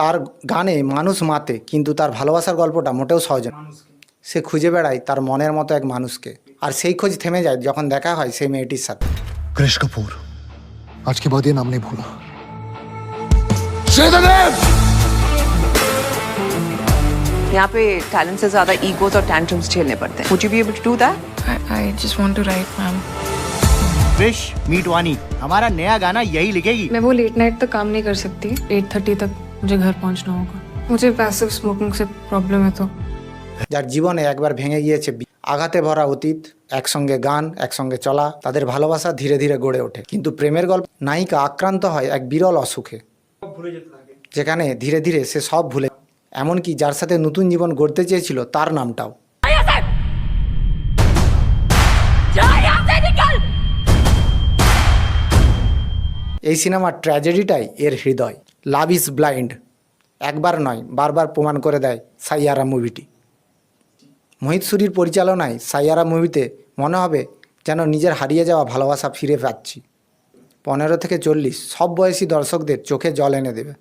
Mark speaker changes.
Speaker 1: তার গানে মানুষ মাতে কিন্তু তার ভালোবাসার গল্পটা মোটেও সহজ নয় সে খুঁজে বেড়ায় তার মনের মতো এক মানুষকে আর সেই খোঁজ থেমে যায় যখন দেখা হয় সেই মেয়েটির সাথে
Speaker 2: क्रिश कपूर आज के बाद ये नाम नहीं भूला
Speaker 3: यहाँ पे टैलेंट से ज्यादा ईगोज और टैंट्रम्स झेलने पड़ते हैं would you be able to do that
Speaker 4: I, I just want to write, ma'am.
Speaker 5: Wish meet वानी हमारा नया गाना यही लिखेगी
Speaker 4: मैं वो लेट नाइट तक काम नहीं कर सकती एट थर्टी तक मुझे घर पहुंचना होगा मुझे पैसिव स्मोकिंग से प्रॉब्लम है तो
Speaker 1: যার জীবনে একবার ভেঙে গিয়েছে বি- আঘাতে ভরা অতীত একসঙ্গে গান একসঙ্গে চলা তাদের ভালোবাসা ধীরে ধীরে গড়ে ওঠে কিন্তু প্রেমের গল্প নায়িকা আক্রান্ত হয় এক বিরল অসুখে যেখানে ধীরে ধীরে সে সব ভুলে এমনকি যার সাথে নতুন জীবন গড়তে চেয়েছিল তার নামটাও এই সিনেমার ট্র্যাজেডিটাই এর হৃদয় লাভ ইজ ব্লাইন্ড একবার নয়, বারবার প্রমাণ করে দেয় সাইয়ারা মুভিটি। মোহিত সুরির পরিচালনায় সাইয়ারা মুভিতে মনে হবে যেন নিজের হারিয়ে যাওয়া ভালোবাসা ফিরে পাচ্ছি। পনেরো থেকে চল্লিশ, সব বয়সী দর্শকদের চোখে জল এনে দেবে।